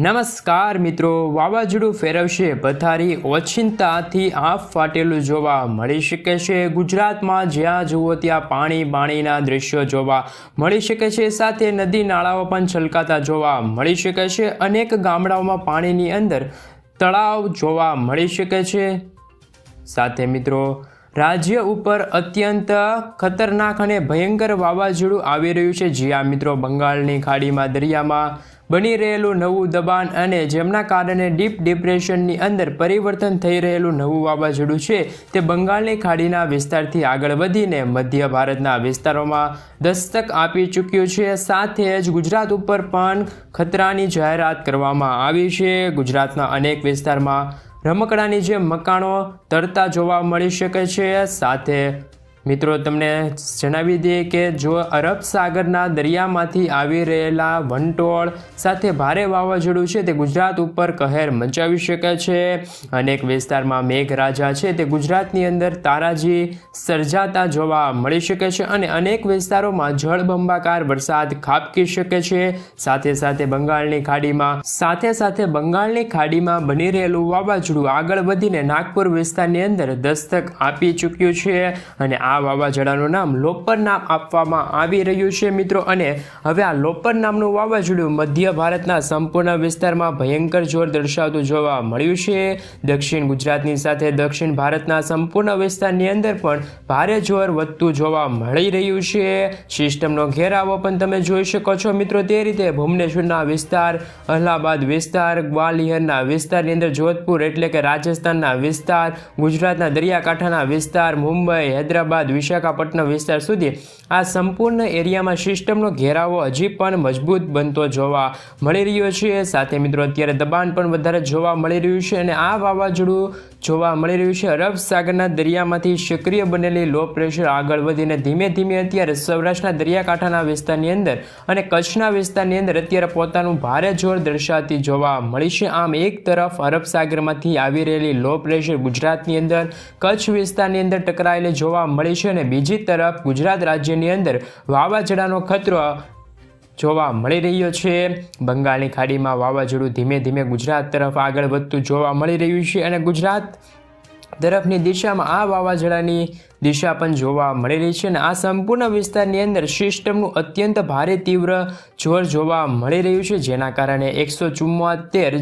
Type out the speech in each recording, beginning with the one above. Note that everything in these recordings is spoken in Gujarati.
નમસ્કાર મિત્રો, વાવાઝોડું ફેરવશે, પથારી ઓચિંતાથી આફ ફાટેલું જોવા મળી શકે છે. ગુજરાતમાં જ્યાં જુઓ ત્યાં પાણી બાણીના દ્રશ્યો જોવા મળી શકે છે. સાથે નદી નાળાઓ પણ છલકાતા જોવા મળી શકે છે. અનેક ગામડાઓમાં પાણીની અંદર તળાવ જોવા મળી શકે છે. સાથે મિત્રો, રાજ્ય ઉપર અત્યંત ખતરનાક અને ભયંકર વાવાઝોડું આવી રહ્યું છે. જ્યાં મિત્રો, બંગાળની ખાડીમાં, દરિયામાં બની રહેલું નવું દબાણ અને જેમના કારણે ડીપ ડિપ્રેશનની અંદર પરિવર્તન થઈ રહેલું નવું વાવાઝોડું છે, તે બંગાળની ખાડીના વિસ્તારથી આગળ વધીને મધ્ય ભારતના વિસ્તારોમાં દસ્તક આપી ચૂક્યું છે. સાથે જ ગુજરાત ઉપર પણ ખતરાની જાહેરાત કરવામાં આવી છે. ગુજરાતના અનેક વિસ્તારમાં રમકડાની જેમ મકાનો તરતા જોવા મળી શકે છે. સાથે મિત્રો, તમને જણાવી દઈએ કે જો અરબ સાગરના દરિયામાંથી આવી રહેલા વંટોળ સાથે ભારે વાવાઝોડું છે, તે ગુજરાત ઉપર કહેર મચાવી શકે છે. અનેક વિસ્તારમાં મેઘરાજા છે, તે ગુજરાતની અંદર તારાજી સર્જાતા જોવા મળી શકે છે અને અનેક વિસ્તારોમાં જળબંબાકાર વરસાદ ખાબકી શકે છે. સાથે સાથે બંગાળની ખાડીમાં, સાથે સાથે બંગાળની ખાડીમાં બની રહેલું વાવાઝોડું આગળ વધીને નાગપુર વિસ્તારની અંદર દસ્તક આપી ચૂક્યું છે અને આ વાવાઝોડાનું નામ લોપર નામ આપવામાં આવી રહ્યું છે, મિત્રો. અને હવે આ લોપર નામનું વાવાઝોડું મધ્ય ભારતના સંપૂર્ણ વિસ્તારમાં ભયંકર જોર દર્શાવતું જોવા મળ્યું છે. દક્ષિણ ગુજરાતની સાથે દક્ષિણ ભારતના સંપૂર્ણ વિસ્તારની અંદર પણ ભારે જોર વધતું જોવા મળી રહ્યું છે. સિસ્ટમનો ઘેરાવો પણ તમે જોઈ શકો છો, મિત્રો. તે રીતે ભુવનેશ્વરના વિસ્તાર, અલ્હાબાદ વિસ્તાર, ગ્વાલિયરના વિસ્તારની અંદર જોધપુર એટલે કે રાજસ્થાનના વિસ્તાર, ગુજરાતના દરિયાકાંઠાના વિસ્તાર, મુંબઈ, હૈદરાબાદ વિશાખાપટ્ટનમ વિસ્તાર સુધી આ સંપૂર્ણ એરિયામાં સિસ્ટમનો ઘેરાવો હજી પણ મજબૂત બનતો જોવા મળી રહ્યો છે. સાથે મિત્રો, અત્યારે દબાણ પણ વધારે જોવા મળી રહ્યું છે અને આ વાવાઝોડું જોવા મળી રહ્યું છે. અરબ સાગરના દરિયામાંથી સક્રિય બનેલી લો પ્રેશર આગળ વધીને ધીમે ધીમે અત્યારે સૌરાષ્ટ્રના દરિયાકાંઠાના વિસ્તારની અંદર અને કચ્છના વિસ્તારની અંદર અત્યારે પોતાનું ભારે જોર દર્શાવતી જોવા મળી છે. આમ એક તરફ અરબ સાગરમાંથી આવી રહેલી લો પ્રેશર ગુજરાતની અંદર, કચ્છ વિસ્તારની અંદર ટકરાયેલી જોવા મળી છે અને બીજી તરફ ગુજરાત રાજ્યની અંદર વાવાઝોડાનો ખતરો જોવા મળી રહ્યો છે. બંગાળની ખાડીમાં વાવાઝોડું ધીમે ધીમે ગુજરાત તરફ આગળ વધતું જોવા મળી રહ્યું છે અને ગુજરાત તરફની દિશામાં આ વાવાઝોડાની દિશા પણ જોવા મળી રહી છે અને આ સંપૂર્ણ વિસ્તારની અંદર સિસ્ટમનું અત્યંત ભારે તીવ્ર જોર જોવા મળી રહ્યું છે. જેના કારણે એકસો ચુમ્મોતેર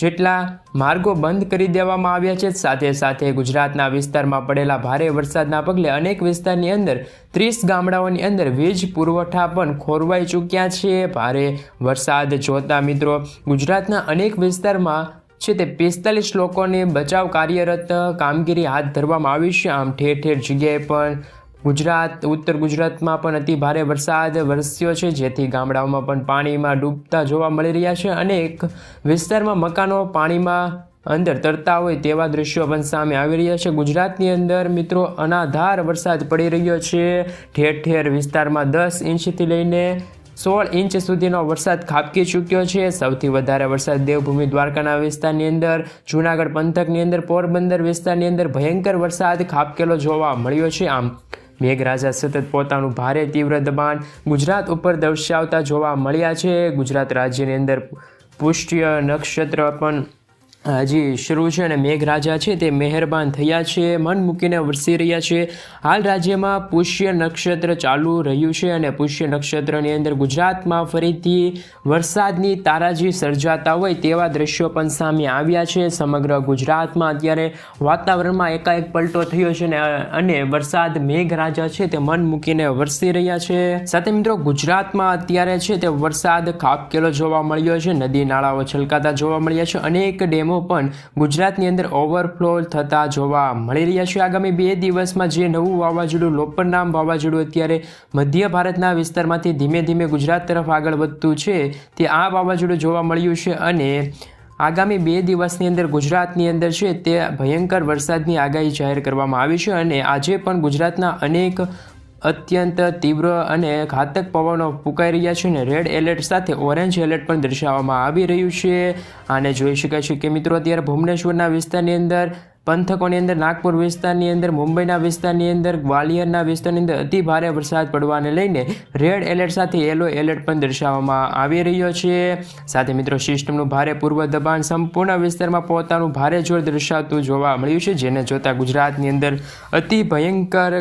જેટલા માર્ગો બંધ કરી દેવામાં આવ્યા છે, સાથે સાથે ગુજરાતના વિસ્તારમાં પડેલા ભારે વરસાદના પગલે અનેક વિસ્તારની અંદર ત્રીસ ગામડાઓની અંદર વીજ પુરવઠા પણ ખોરવાઈ ચૂક્યા છે. ભારે વરસાદ જોતા મિત્રો, ગુજરાતના અનેક વિસ્તારમાં છે તે પિસ્તાલીસ લોકોને બચાવ કાર્યરત કામગીરી હાથ ધરવામાં આવી છે. આમ ઠેર ઠેર જગ્યાએ પણ ગુજરાત, ઉત્તર ગુજરાતમાં પણ અતિ ભારે વરસાદ વરસ્યો છે, જેથી ગામડાઓમાં પણ પાણીમાં ડૂબતા જોવા મળી રહ્યા છે. અનેક વિસ્તારમાં મકાનો પાણીમાં અંદર તરતા હોય તેવા દ્રશ્યો પણ સામે આવી રહ્યા છે. ગુજરાતની અંદર મિત્રો અનાધાર વરસાદ પડી રહ્યો છે. ઠેર ઠેર વિસ્તારમાં દસ ઇંચથી લઈને સોળ ઇંચ સુધીનો વરસાદ ખાબકી ચૂક્યો છે. સૌથી વધારે વરસાદ દેવભૂમિ દ્વારકાના વિસ્તારની અંદર, જૂનાગઢ પંથકની અંદર, પોરબંદર વિસ્તારની અંદર ભયંકર વરસાદ ખાબકેલો જોવા મળ્યો છે. આમ મેઘરાજા સતત પોતાનું ભારે તીવ્ર દબાણ ગુજરાત ઉપર દર્શાવતા જોવા મળ્યા છે. ગુજરાત રાજ્યની અંદર પુષ્ય નક્ષત્ર પણ હજી શરૂ છે અને મેઘરાજા છે તે મહેરબાન થયા છે, મન મૂકીને વરસી રહ્યા છે. હાલ રાજ્યમાં પુષ્ય નક્ષત્ર ચાલુ રહ્યું છે અને પુષ્ય નક્ષત્રની અંદર ગુજરાતમાં ફરીથી વરસાદની તારાજી સર્જાતા હોય તેવા દ્રશ્યો પણ સામે આવ્યા છે. સમગ્ર ગુજરાતમાં અત્યારે વાતાવરણમાં એકાએક પલટો થયો છે અને વરસાદ મેઘરાજા છે તે મન મૂકીને વરસી રહ્યા છે. સાથે મિત્રો, ગુજરાતમાં અત્યારે છે તે વરસાદ ખાબકેલો જોવા મળ્યો છે, નદી નાળાઓ છલકાતા જોવા મળ્યા છે, અનેક ડેમો પણ ગુજરાતની અંદર ઓવરફ્લો થતા જોવા મળી રહ્યા છે. આગામી બે દિવસમાં જે નવું વાવાઝોડું લોપર નામ વાવાઝોડું અત્યારે મધ્ય ભારતના વિસ્તારમાંથી ધીમે ધીમે ગુજરાત તરફ આગળ વધતું છે, તે આ વાવાઝોડું જોવા મળ્યું છે અને આગામી બે દિવસની અંદર ગુજરાતની અંદર છે, તે ભયંકર વરસાદની આગાહી જાહેર કરવામાં આવી છે અને આજે પણ ગુજરાતના અનેક અત્યંત તીવ્ર અને ઘાતક પવનો ફૂંકાઈ રહ્યા છે અને રેડ એલર્ટ સાથે ઓરેન્જ એલર્ટ પણ દર્શાવવામાં આવી રહ્યું છે. આને જોઈ શકાય છે કે મિત્રો, અત્યારે ભુવનેશ્વરના વિસ્તારની અંદર પંથકોની અંદર, નાગપુર વિસ્તારની અંદર, મુંબઈના વિસ્તારની અંદર, ગ્વાલિયરના વિસ્તારની અંદર અતિ ભારે વરસાદ પડવાને લઈને રેડ એલર્ટ સાથે યલો એલર્ટ પણ દર્શાવવામાં આવી રહ્યો છે. સાથે મિત્રો, સિસ્ટમનું ભારે પૂર્વ દબાણ સંપૂર્ણ વિસ્તારમાં પોતાનું ભારે જોર દર્શાવતું જોવા મળ્યું છે, જેને જોતા ગુજરાતની અંદર અતિ ભયંકર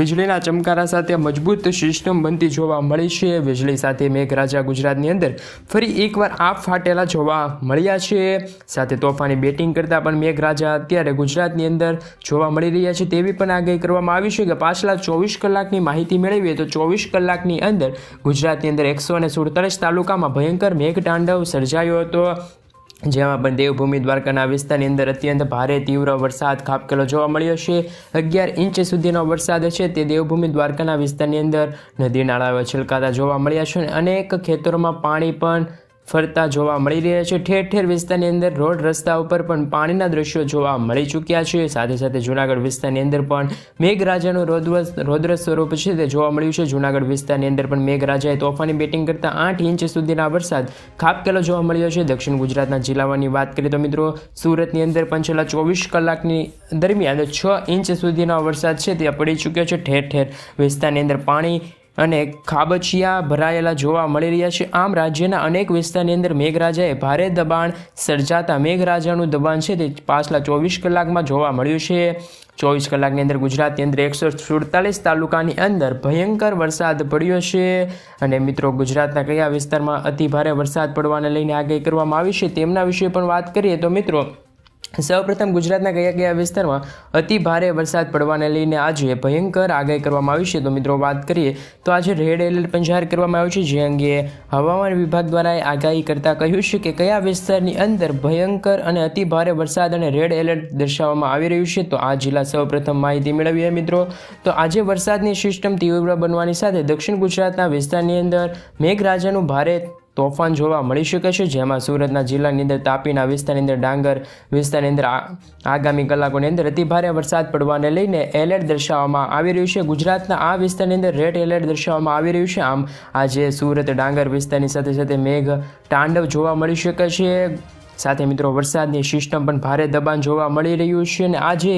વીજળીના ચમકારા સાથે મજબૂત સિસ્ટમ બનતી જોવા મળી છે. વીજળી સાથે મેઘરાજા ગુજરાતની અંદર ફરી એકવાર આપ ફાટેલા જોવા મળ્યા છે. સાથે તોફાની બેટિંગ કરતા પણ મેઘરાજા અત્યારે ગુજરાતની અંદર જોવા મળી રહ્યા છે તેવી પણ આગાહી કરવામાં આવી છે કે પાછલા ચોવીસ કલાકની માહિતી મેળવીએ તો ચોવીસ કલાકની અંદર ગુજરાતની અંદર એકસો અને સુડતાલીસ તાલુકામાં ભયંકર મેઘતાંડવ સર્જાયો હતો. જેમાં પણ દેવભૂમિ દ્વારકાના વિસ્તારની અંદર અત્યંત ભારે તીવ્ર વરસાદ ખાબકેલો જોવા મળ્યો છે. અગિયાર ઇંચ સુધીનો વરસાદ છે તે દેવભૂમિ દ્વારકાના વિસ્તારની અંદર નદી નાળાઓ છલકાતા જોવા મળ્યા છે અને અનેક ખેતરોમાં પાણી પણ ફરતા જોવા મળી રહ્યા છે. ઠેર ઠેર વિસ્તારની અંદર રોડ રસ્તા ઉપર પણ પાણીના દ્રશ્યો જોવા મળી ચૂક્યા છે. સાથે સાથે જૂનાગઢ વિસ્તારની અંદર પણ મેઘરાજાનું રૌદ્ર રોદ્ર સ્વરૂપ છે તે જોવા મળ્યું છે. જૂનાગઢ વિસ્તારની અંદર પણ મેઘરાજાએ તોફાની બેટિંગ કરતા આઠ ઇંચ સુધીના વરસાદ ખાબકેલો જોવા મળ્યો છે. દક્ષિણ ગુજરાતના જિલ્લાઓની વાત કરીએ તો મિત્રો, સુરતની અંદર પણ છેલ્લા ચોવીસ કલાકની દરમિયાન છ ઇંચ સુધીનો વરસાદ છે તે પડી ચૂક્યો છે. ઠેર ઠેર વિસ્તારની અંદર પાણી અને ખાબચિયા ભરાયેલા જોવા મળી રહ્યા છે. આમ રાજ્યના અનેક વિસ્તારની અંદર મેઘરાજાએ ભારે દબાણ સર્જાતા મેઘરાજાનું દબાણ છે તે પાછલા ચોવીસ કલાકમાં જોવા મળ્યું છે. ચોવીસ કલાકની અંદર ગુજરાતની અંદર એકસો સુડતાલીસ તાલુકાની અંદર ભયંકર વરસાદ પડ્યો છે. અને મિત્રો, ગુજરાતના કયા વિસ્તારમાં અતિ ભારે વરસાદ પડવાને લઈને આગાહી કરવામાં આવી છે તેમના વિશે પણ વાત કરીએ તો મિત્રો સૌપ્રથમ ગુજરાતના કયા કયા વિસ્તારમાં અતિ ભારે વરસાદ પડવાને લઈને આજે ભયંકર આગાહી કરવામાં આવી છે? તો મિત્રો વાત કરીએ તો આજે રેડ એલર્ટ પણ જાહેર કરવામાં આવ્યું છે, જે અંગે હવામાન વિભાગ દ્વારા આગાહી કરતાં કહ્યું છે કે કયા વિસ્તારની અંદર ભયંકર અને અતિ ભારે વરસાદ અને રેડ એલર્ટ દર્શાવવામાં આવી રહ્યું છે? તો આ જિલ્લા સૌપ્રથમ માહિતી મેળવીએ મિત્રો. તો આજે વરસાદની સિસ્ટમ તીવ્ર બનવાની સાથે દક્ષિણ ગુજરાતના વિસ્તારની અંદર મેઘરાજાનું ભારે તોફાન જોવા મળી શકે છે, જેમાં સુરતના જિલ્લાની અંદર તાપીના વિસ્તારની અંદર ડાંગર વિસ્તારની અંદર આગામી કલાકોની અંદર અતિભારે વરસાદ પડવાને લઈને એલર્ટ દર્શાવવામાં આવી રહ્યું છે. ગુજરાતના આ વિસ્તારની અંદર રેડ એલર્ટ દર્શાવવામાં આવી રહ્યું છે. આમ આજે સુરત ડાંગર વિસ્તારની સાથે સાથે મેઘ તાંડવ જોવા મળી શકે છે. સાથે મિત્રો, વરસાદની સિસ્ટમ પણ ભારે દબાણ જોવા મળી રહ્યું છે અને આજે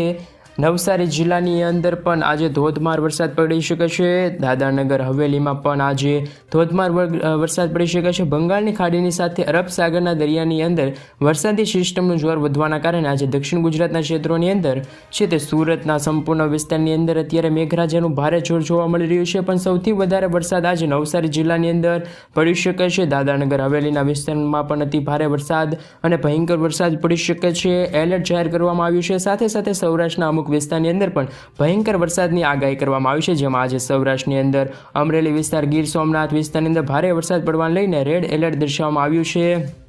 નવસારી જિલ્લાની અંદર પણ આજે ધોધમાર વરસાદ પડી શકે છે. દાદાનગર હવેલીમાં પણ આજે ધોધમાર વર- વરસાદ પડી શકે છે. બંગાળની ખાડીની સાથે અરબ સાગરના દરિયાની અંદર વરસાદી સિસ્ટમનું જોર વધવાના કારણે આજે દક્ષિણ ગુજરાતના ક્ષેત્રોની અંદર છે તે સુરતના સંપૂર્ણ વિસ્તારની અંદર અત્યારે મેઘરાજાનું ભારે જોર જોવા મળી રહ્યું છે. પણ સૌથી વધારે વરસાદ આજે નવસારી જિલ્લાની અંદર પડી શકે છે. દાદાનગર હવેલીના વિસ્તારમાં પણ અતિ ભારે વરસાદ અને ભયંકર વરસાદ પડી શકે છે. એલર્ટ જાહેર કરવામાં આવ્યું છે. સાથે સાથે સૌરાષ્ટ્રના અમુક વિસ્તારની અંદર પણ ભયંકર વરસાદની આગાહી કરવામાં આવી છે, જેમાં આજે સૌરાષ્ટ્રની અંદર અમરેલી વિસ્તાર, ગીર સોમનાથ વિસ્તારની અંદર ભારે વરસાદ પડવાને લઈને રેડ એલર્ટ દર્શાવવામાં આવ્યું છે.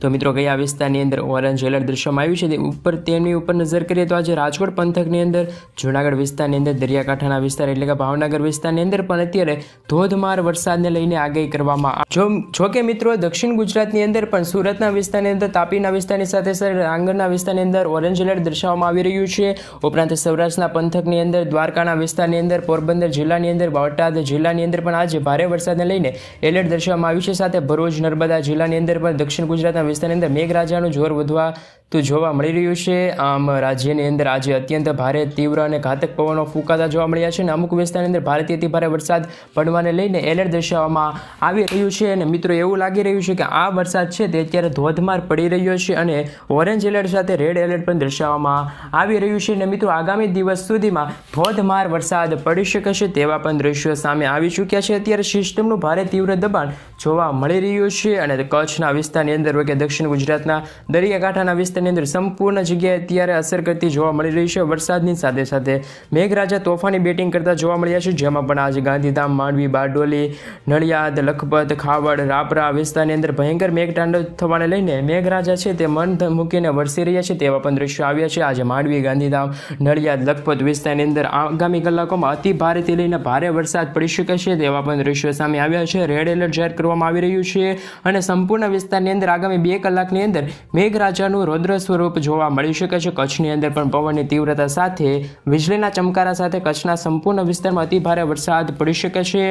તો મિત્રો કયા વિસ્તારની અંદર ઓરેન્જ એલર્ટ દર્શાવવામાં આવ્યું છે? તે ઉપર તેની ઉપર નજર કરીએ તો આજે રાજકોટ પંથકની અંદર, જૂનાગઢ વિસ્તારની અંદર, દરિયાકાંઠાના વિસ્તાર એટલે કે ભાવનગર વિસ્તારની અંદર પણ અત્યારે ધોધમાર વરસાદને લઈને આગાહી કરવામાં જો જોકે મિત્રો, દક્ષિણ ગુજરાતની અંદર પણ સુરતના વિસ્તારની અંદર, તાપીના વિસ્તારની સાથે સાથે આંગણના વિસ્તારની અંદર ઓરેન્જ એલર્ટ દર્શાવવામાં આવી રહ્યું છે. ઉપરાંત સૌરાષ્ટ્રના પંથકની અંદર, દ્વારકાના વિસ્તારની અંદર, પોરબંદર જિલ્લાની અંદર, બોટાદ જિલ્લાની અંદર પણ આજે ભારે વરસાદને લઈને એલર્ટ દર્શાવવામાં આવ્યું છે. સાથે ભરૂચ નર્મદા જિલ્લાની અંદર પણ દક્ષિણ ગુજરાતના વિસ્તારની અંદર મેઘરાજાનું જોર વધવા તો જોવા મળી રહ્યું છે, આમ રાજ્યની અંદર આજે અત્યંત ભારે તીવ્ર અને ઘાતક પવનો ફૂંકાતા જોવા મળ્યા છે અને અમુક વિસ્તારની અંદર ભારેથી અતિ ભારે વરસાદ પડવાને લઈને એલર્ટ દર્શાવવામાં આવી રહ્યું છે અને મિત્રો એવું લાગી રહ્યું છે કે આ વરસાદ છે તે અત્યારે ધોધમાર પડી રહ્યો છે અને ઓરેન્જ એલર્ટ સાથે રેડ એલર્ટ પણ દર્શાવવામાં આવી રહ્યું છે અને મિત્રો આગામી દિવસ સુધીમાં ધોધમાર વરસાદ પડી શકે છે તેવા પણ દ્રશ્યો સામે આવી ચૂક્યા છે. અત્યારે સિસ્ટમનું ભારે તીવ્ર દબાણ જોવા મળી રહ્યું છે અને કચ્છના વિસ્તારની અંદર કે દક્ષિણ ગુજરાતના, દરિયાકાંઠાના વિસ્તારની અંદર સંપૂર્ણ જગ્યાએ અત્યારે અસર કરતી જોવા મળી રહી છે. વરસાદની સાથે સાથે મેઘરાજા તોફાની બેટિંગ કરતા જોવા મળ્યા છે, જેમાં પણ આજે ગાંધીધામ, માંડવી, બારડોલી, નડિયાદ, લખપત, ખાવડ, રાપરા વિસ્તારની અંદર ભયંકર મેઘતાંડવ થવાને લઈને મેઘરાજા છે તે મન મૂકીને વરસી રહ્યા છે તેવા પણ દ્રશ્યો આવ્યા છે. આજે માંડવી, ગાંધીધામ, નડિયાદ, લખપત વિસ્તારની અંદર આગામી કલાકોમાં અતિ ભારેથી લઈને ભારે વરસાદ પડી શકે છે તેવા પણ દ્રશ્યો સામે આવ્યા છે. રેડ એલર્ટ જાહેર કરવામાં આવી રહ્યું છે અને સંપૂર્ણ વિસ્તારની અંદર આગામી બે કલાકની અંદર મેઘરાજાનું રૌદ્ર સ્વરૂપ જોવા મળી શકે છે. કચ્છની અંદર પણ પવનની તીવ્રતા સાથે વીજળીના ચમકારા સાથે કચ્છના સંપૂર્ણ વિસ્તારમાં અતિ ભારે વરસાદ પડી શકે છે.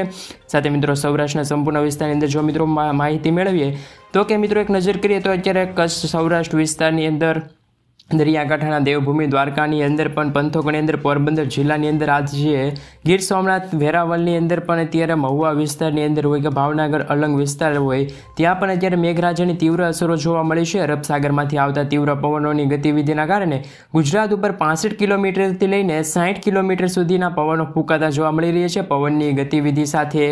સાથે મિત્રો સૌરાષ્ટ્રના સંપૂર્ણ વિસ્તારની અંદર જો મિત્રો માહિતી મેળવીએ તો કે મિત્રો એક નજર કરીએ તો અત્યારે કચ્છ સૌરાષ્ટ્ર વિસ્તારની અંદર દરિયાકાંઠાના દેવભૂમિ દ્વારકાની અંદર પણ પંથકોની અંદર, પોરબંદર જિલ્લાની અંદર આજે ગીર સોમનાથ, વેરાવળની અંદર પણ અત્યારે મહુવા વિસ્તારની અંદર હોય કે ભાવનગર, અલંગ વિસ્તાર હોય, ત્યાં પણ અત્યારે મેઘરાજાની તીવ્ર અસરો જોવા મળી છે. અરબસાગરમાંથી આવતા તીવ્ર પવનોની ગતિવિધિના કારણે ગુજરાત ઉપર પાસઠ કિલોમીટરથી લઈને સાઠ કિલોમીટર સુધીના પવનો ફૂંકાતા જોવા મળી રહ્યા છે. પવનની ગતિવિધિ સાથે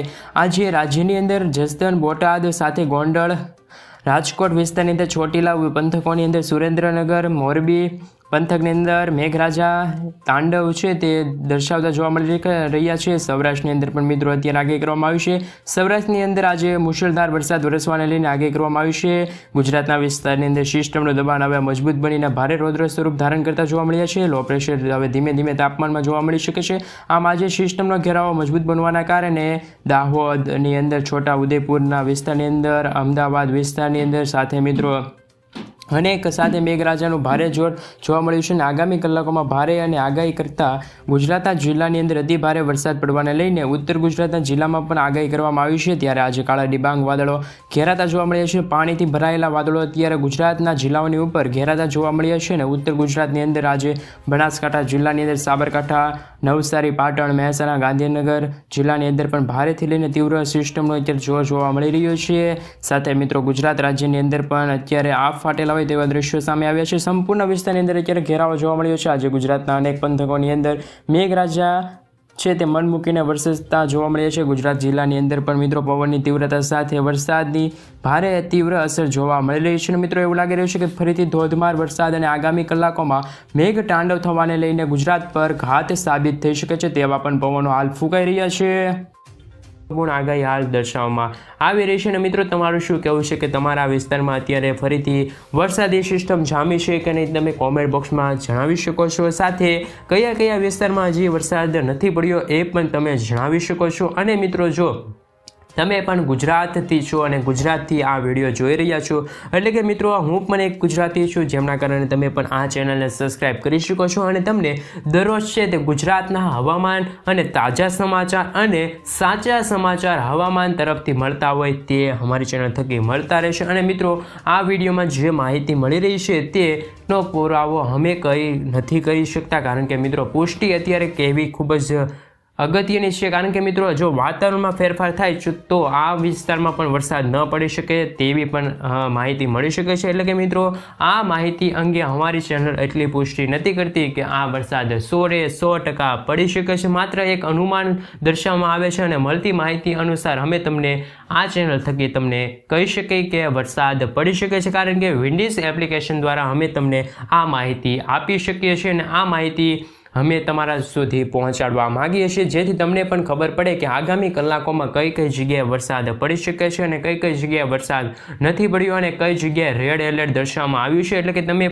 આજે રાજ્યની અંદર જસદન બોટાદ સાથે ગોંડલ રાજકોટ વિસ્તારની અંદર ચોટીલા પંથકોની અંદર સુરેન્દ્રનગર મોરબી પંથકની અંદર મેઘરાજા તાંડવ છે તે દર્શાવતા જોવા મળી રહ્યા છે. સૌરાષ્ટ્રની અંદર પણ મિત્રો અત્યારે આગાહી કરવામાં આવી છે. સૌરાષ્ટ્રની અંદર આજે મુશળધાર વરસાદ વરસવાને લઈને આગાહી કરવામાં આવી છે. ગુજરાતના વિસ્તારની અંદર સિસ્ટમનું દબાણ હવે મજબૂત બનીને ભારે રૌદ્ર સ્વરૂપ ધારણ કરતા જોવા મળ્યા છે. લો પ્રેશર હવે ધીમે ધીમે તાપમાનમાં જોવા મળી શકે છે. આમ આજે સિસ્ટમનો ઘેરાવો મજબૂત બનવાના કારણે દાહોદની અંદર છોટા ઉદેપુરના વિસ્તારની અંદર, અમદાવાદ વિસ્તારની અંદર સાથે મિત્રો અનેક સાથે મેઘરાજાનું ભારે જોર જોવા મળ્યું છે અને આગામી કલાકોમાં ભારે અને આગાહી કરતા ગુજરાતના જિલ્લાની અંદર અતિ ભારે વરસાદ પડવાને લઈને ઉત્તર ગુજરાતના જિલ્લામાં પણ આગાહી કરવામાં આવી છે. ત્યારે આજે કાળા ડિબાંગ વાદળો ઘેરાતા જોવા મળ્યા છે. પાણીથી ભરાયેલા વાદળો અત્યારે ગુજરાતના જિલ્લાઓની ઉપર ઘેરાતા જોવા મળ્યા છે અને ઉત્તર ગુજરાતની અંદર આજે બનાસકાંઠા જિલ્લાની અંદર સાબરકાંઠા, નવસારી, પાટણ, મહેસાણા, ગાંધીનગર જિલ્લાની અંદર પણ ભારેથી લઈને તીવ્ર સિસ્ટમનો અત્યારે જોર જોવા મળી રહ્યો છે. સાથે મિત્રો ગુજરાત રાજ્યની અંદર પણ અત્યારે આ ફાટેલા હોય તેવા દ્રશ્યો સામે આવ્યા છે. સંપૂર્ણ વિસ્તારની અંદર અત્યારે ઘેરાવો જોવા મળ્યો છે. આજે ગુજરાતના અનેક પંથકોની અંદર મેઘરાજા છે તે મન મૂકીને વરસતા જોવા મળ્યા છે. ગુજરાત જિલ્લાની અંદર પણ મિત્રો પવનની તીવ્રતા સાથે વરસાદની ભારે તીવ્ર અસર જોવા મળી રહી છે. મિત્રો એવું લાગી રહ્યું છે કે ફરીથી ધોધમાર વરસાદ અને આગામી કલાકોમાં મેઘ તાંડવ થવાને લઈને ગુજરાત પર ઘાત સાબિત થઈ શકે છે તેવા પણ પવનો હાલ ફૂંકાઈ રહ્યા છે. પૂર્ણ આગાહી હાલ દર્શાવવામાં આવી રહી છે અને મિત્રો, તમારું શું કહેવું છે કે તમારા વિસ્તારમાં અત્યારે ફરીથી વરસાદી સિસ્ટમ જામી છે કે નહીં, તમે કોમેન્ટ બોક્સમાં જણાવી શકો છો. સાથે કયા કયા વિસ્તારમાં હજી વરસાદ નથી પડ્યો એ પણ તમે જણાવી શકો છો. અને મિત્રો, જો તમે પણ ગુજરાતથી છો અને ગુજરાતથી આ વીડિયો જોઈ રહ્યા છો. એટલે કે મિત્રો, હું પણ એક ગુજરાતી છું, જેમના કારણે તમે પણ આ ચેનલને સબસ્ક્રાઈબ કરી શકો છો અને તમને દરરોજ છે તે ગુજરાતના હવામાન અને તાજા સમાચાર અને સાચા સમાચાર હવામાન તરફથી મળતા હોય તે અમારી ચેનલ થકી મળતા રહેશે. અને મિત્રો, આ વિડીયોમાં જે માહિતી મળી રહી છે તેનો પુરાવો અમે કંઈ નથી કરી શકતા. કારણ કે મિત્રો, પુષ્ટિ અત્યારે કહેવી ખૂબ જ અગત્યની છે કારણ કે મિત્રો, જો વાતાવરણમાં ફેરફાર થાય તો આ વિસ્તારમાં પણ વરસાદ ન પડી શકે તેવી પણ માહિતી મળી શકે છે. એટલે કે મિત્રો, આ માહિતી અંગે અમારી ચેનલ એટલી પુષ્ટિ નથી કરતી કે આ વરસાદ સોરે સો ટકા પડી શકે છે. માત્ર એક અનુમાન દર્શાવવામાં આવે છે અને મળતી માહિતી અનુસાર અમે તમને આ ચેનલ થકી તમને કહી શકીએ કે વરસાદ પડી શકે છે. કારણ કે વિન્ડીઝ એપ્લિકેશન દ્વારા અમે તમને આ માહિતી આપી શકીએ છીએ અને આ માહિતી અમે તમારા સુધી પહોંચાડવા માગીએ છીએ. જેથી તમને પણ ખબર પડે કે આગામી કલાકોમાં કઈ કઈ જગ્યાએ વરસાદ પડી શકે છે અને કઈ કઈ જગ્યાએ વરસાદ નથી પડ્યો અને કઈ જગ્યાએ રેડ એલર્ટ દર્શાવવામાં આવ્યું છે. એટલે કે તમે